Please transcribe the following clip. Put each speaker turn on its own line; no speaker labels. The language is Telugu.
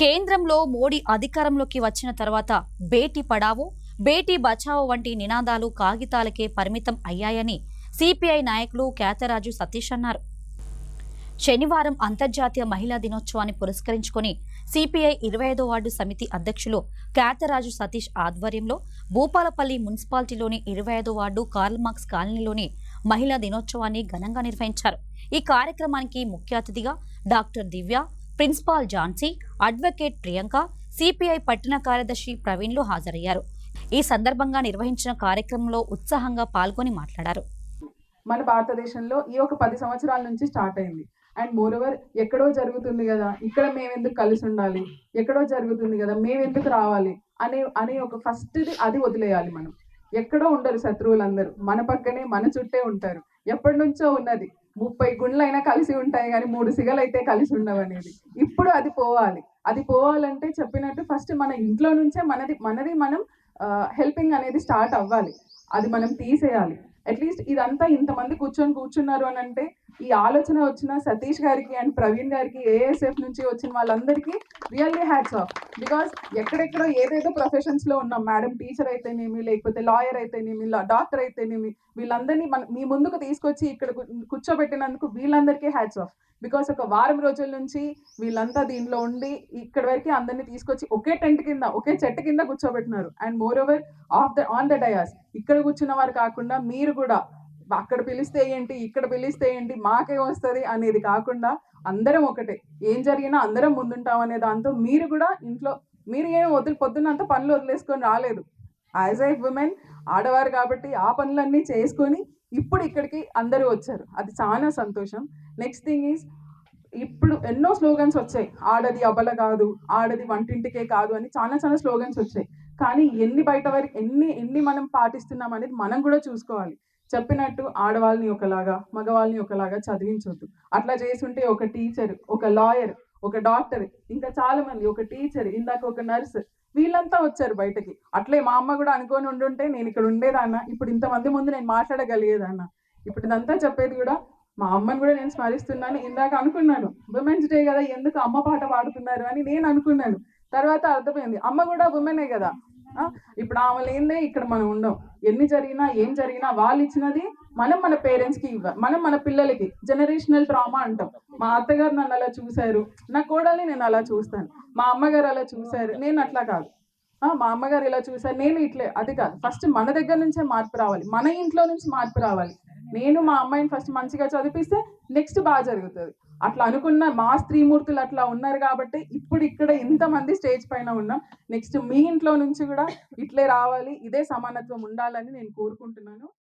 కేంద్రంలో మోడీ అధికారంలోకి వచ్చిన తర్వాత బేటీ పడావో బేటీ బచావో వంటి నినాదాలు కాగితాలకే పరిమితం అయ్యాయని సిపిఐ నాయకులు కేతరాజు సతీష్ అన్నారు. శనివారం అంతర్జాతీయ మహిళా దినోత్సవాన్ని పురస్కరించుకొని సిపిఐ ఇరవై ఐదో వార్డు సమితి అధ్యక్షులు కేతరాజు సతీష్ ఆధ్వర్యంలో భూపాలపల్లి మున్సిపాలిటీలోని ఇరవై ఐదో వార్డు కార్ల్ మార్క్స్ కాలనీలోని మహిళా దినోత్సవాన్ని ఘనంగా నిర్వహించారు. ఈ కార్యక్రమానికి ముఖ్య అతిథిగా doctor Divya principal Jhansi advocate Priyanka CPI పట్టణ కార్యదర్శి ప్రవీణ్లు హాజరయ్యారు. ఈ సందర్భంగా నిర్వహించిన కార్యక్రమంలో ఉత్సాహంగా పాల్గొని మాట్లాడారు.
మన భారతదేశంలో ఈ ఒక పది సంవత్సరాల నుంచి స్టార్ట్ అయింది. అండ్ మోర్ ఓవర్ ఎక్కడో జరుగుతుంది కదా ఇక్కడ మేమెందుకు కలిసి ఉండాలి? ఎక్కడో జరుగుతుంది కదా మేము ఎందుకు రావాలి? అనే అనే ఒక ఫస్ట్ అది వదిలేయాలి మనం. ఎక్కడో ఉండరు శత్రువులందరూ. మన పక్కనే మన చుట్టే ఉంటారు. ఎప్పటి నుంచో ఉన్నది. ముప్పై గుండ్లైనా కలిసి ఉంటాయి కానీ మూడు సిగలు అయితే కలిసి ఉండవు అనేది ఇప్పుడు అది పోవాలి. అది పోవాలంటే చెప్పినట్టు ఫస్ట్ మన ఇంట్లో నుంచే మనది మనది మనం హెల్పింగ్ అనేది స్టార్ట్ అవ్వాలి. అది మనం తీసేయాలి. అట్లీస్ట్ ఇదంతా ఇంతమంది కూర్చొని కూర్చున్నారు అని అంటే ఈ ఆలోచన వచ్చిన సతీష్ గారికి అండ్ ప్రవీణ్ గారికి ఏఎస్ఎఫ్ నుంచి వచ్చిన వాళ్ళందరికీ రియల్లీ హ్యాట్స్ ఆఫ్ బికాస్ ఎక్కడెక్కడో ఏదేదో ప్రొఫెషన్స్లో ఉన్నాం. మేడం టీచర్ అయితేనేమి లేకపోతే లాయర్ అయితేనేమి డాక్టర్ అయితేనేమి వీళ్ళందరినీ మన మీ ముందుకు తీసుకొచ్చి ఇక్కడ కూర్చోబెట్టినందుకు వీళ్ళందరికీ హ్యాట్స్ ఆఫ్ బికాస్ ఒక వారం రోజుల నుంచి వీళ్ళంతా దీనిలో ఉండి ఇక్కడ వరకు అందరినీ తీసుకొచ్చి ఒకే టెంట్ కింద ఒకే చెట్టు కింద కూర్చోబెట్టినారు. And moreover of the on the dais ఇక్కడ కూర్చున్న వారు కాకుండా మీరు కూడా అక్కడ పిలిస్తే ఏంటి? ఇక్కడ పిలిస్తే ఏంటి? మాకే వస్తుంది అనేది కాకుండా అందరం ఒకటే. ఏం జరిగినా అందరం ముందుంటాం అనే దాంతో మీరు కూడా ఇంట్లో మీరు ఏం వదిలి పొద్దున్నంత పనులు వదిలేసుకొని రాలేదు. యాజ్ ఏ ఉమెన్ ఆడవారు కాబట్టి ఆ పనులన్నీ చేసుకొని ఇప్పుడు ఇక్కడికి అందరూ వచ్చారు. అది చాలా సంతోషం. నెక్స్ట్ థింగ్ ఈజ్ ఇప్పుడు ఎన్నో స్లోగన్స్ వచ్చాయి. ఆడది అబల కాదు ఆడది వంటింటికే కాదు అని చాలా చాలా స్లోగన్స్ వచ్చాయి. కానీ ఎన్ని బయట వరకు ఎన్ని ఎన్ని మనం పాటిస్తున్నాం అనేది మనం కూడా చూసుకోవాలి. చెప్పినట్టు ఆడవాళ్ళని ఒకలాగా మగవాళ్ళని ఒకలాగా చదివించొద్దు. అట్లా చేసుంటే ఒక టీచర్ ఒక లాయర్ ఒక డాక్టర్ ఇంకా చాలా మంది ఒక టీచర్ ఇందాక ఒక నర్స్ వీళ్ళంతా వచ్చారు బయటకి. అట్లే మా అమ్మ కూడా అనుకొని ఉండుంటే నేను ఇక్కడ ఉండేదాన్న ఇప్పుడు ఇంతమంది ముందు నేను మాట్లాడగలిగేదాన్న. ఇప్పుడు ఇదంతా చెప్పేది కూడా మా అమ్మని కూడా నేను స్మరిస్తున్నాను. ఇందాక అనుకున్నాను ఉమెన్స్ డే కదా ఎందుకు అమ్మ పాట పాడుతున్నారు? అని నేను అనుకున్నాను. తర్వాత అర్థమైంది అమ్మ కూడా ఉమెనే కదా ఇప్పుడు ఆమె లేదే ఇక్కడ మనం ఉండం. ఎన్ని జరిగినా ఏం జరిగినా వాళ్ళు ఇచ్చినది మనం మన పేరెంట్స్కి మనం మన పిల్లలకి. జనరేషనల్ ట్రామా అంటాం. మా అత్తగారు నన్ను అలా చూశారు. నా కోడల్ని నేను అలా చూస్తాను. మా అమ్మగారు అలా చూశారు. నేను అట్లా కాదు. ఆ, మా అమ్మగారు ఇలా చూశారు. నేను ఇట్లే అది కాదు. ఫస్ట్ మన దగ్గర నుంచే మార్పు రావాలి. మన ఇంట్లో నుంచి మార్పు రావాలి. నేను మా అమ్మాయిని ఫస్ట్ మంచిగా చదివిస్తే నెక్స్ట్ బాగా జరుగుతుంది. అట్లా అనుకున్న మా స్త్రీమూర్తులు అట్లా ఉన్నారు కాబట్టి ఇప్పుడు ఇక్కడ ఇంతమంది స్టేజ్ పైన ఉన్నాం. నెక్స్ట్ మీ ఇంట్లో నుంచి కూడా ఇట్లే రావాలి ఇదే సమానత్వం ఉండాలని నేను కోరుకుంటున్నాను.